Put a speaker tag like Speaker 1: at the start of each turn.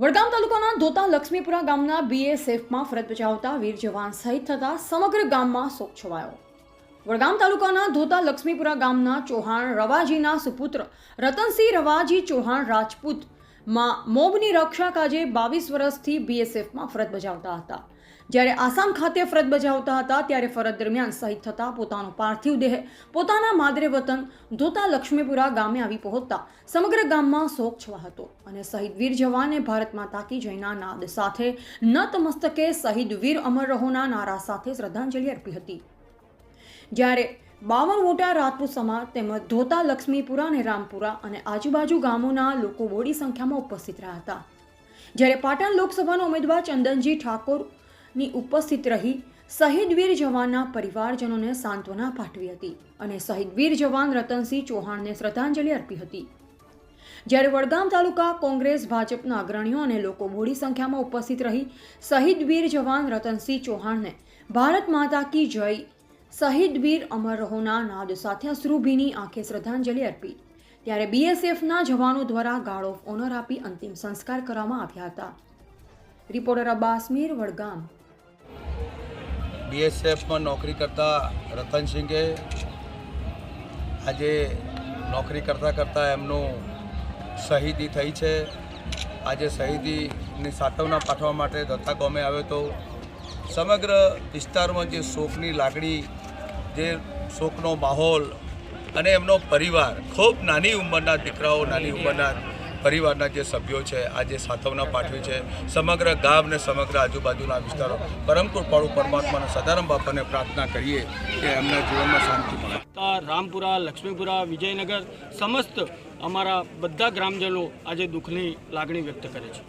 Speaker 1: વડગામ તાલુકાના ધોતા લક્ષ્મીપુરા ગામના બીએસએફમાં ફરજ બજાવતા વીર જવાન શહીદ થતા સમગ્ર ગામમાં શોક છવાયો. વડગામ તાલુકાના ધોતા લક્ષ્મીપુરા ગામના ચૌહાણ રવાજીના સુપુત્ર રતનસિંહ રવાજી ચૌહાણ રાજપૂતમાં મોબની રક્ષા કાજે બાવીસ વર્ષથી બીએસએફમાં ફરજ બજાવતા હતા. જ્યારે આસામ ખાતે ફરજ બજાવતા હતા, ત્યારે ફરજ દરમિયાન શહીદ થતા પોતાનો પાર્થિવ દેહ પોતાના માદરે વતન ધોતા લક્ષ્મીપુરા ગામે આવી પહોંચતા સમગ્ર ગામમાં શોક છવા હતો અને શહીદ વીર જવાને ભારત માતા કી જયના નાદ સાથે નતમસ્તકે શહીદ વીર અમર રહોના નારા સાથે શ્રદ્ધાંજલિ અર્પી હતી. જ્યારે બાવન મોટા રાજપૂત સમાજ તેમજ ધોતા લક્ષ્મીપુરા અને રામપુરા અને આજુબાજુ ગામોના લોકો મોડી સંખ્યામાં ઉપસ્થિત રહ્યા હતા. જ્યારે પાટણ લોકસભાના ઉમેદવાર ચંદનજી ઠાકોરની ઉપસ્થિત રહી શહીદ વીર જવાનના પરિવારજનોને સાંત્વના પાઠવી હતી અને શહીદ વીર જવાન રતનસિંહ ચૌહાણને શ્રદ્ધાંજલિ અર્પી હતી. જ્યારે વડગામ તાલુકા કોંગ્રેસ, ભાજપના અગ્રણીઓ અને લોકો મોડી સંખ્યામાં ઉપસ્થિત રહી શહીદ વીર જવાન રતનસિંહ ચૌહાણને ભારત માતા કી જય, શહીદ વીર અમર રહોના નાદ સાથે અશ્રુભીની આંખે શ્રદ્ધાંજલિ અર્પી. ત્યારે બીએસએફના જવાનો દ્વારા ગાર્ડ ઓફ ઓનર આપી અંતિમ સંસ્કાર કરવામાં આવ્યા હતા. રિપોર્ટર અબ્બાસ વડગામ.
Speaker 2: બીએસએફમાં નોકરી કરતા રતનસિંહે આજે નોકરી કરતાં કરતાં એમનું શહીદી થઈ છે. આજે શહીદીની સાતવના પાઠવા માટે દત્તા ગોમે આવ્યો તો સમગ્ર વિસ્તારમાં જે શોકની લાગણી, જે શોકનો માહોલ અને એમનો પરિવાર ખૂબ નાની ઉંમરના દીકરાઓ, નાની ઉંમરના પરિવારના જે સભ્યો છે આજે સાતવના પાઠવી છે, સમગ્ર ગામ ને સમગ્ર આજુબાજુના વિસ્તારો પરમપુર કૃપાળુ પરમાત્માના સદારામ બાપાને પ્રાર્થના કરીએ કે એમના જીવનમાં શાંતિ મળે.
Speaker 3: રામપુરા, લક્ષ્મીપુરા, વિજયનગર, સમસ્ત અમારા બધા ગ્રામજનો આજે દુઃખની લાગણી વ્યક્ત કરે છે.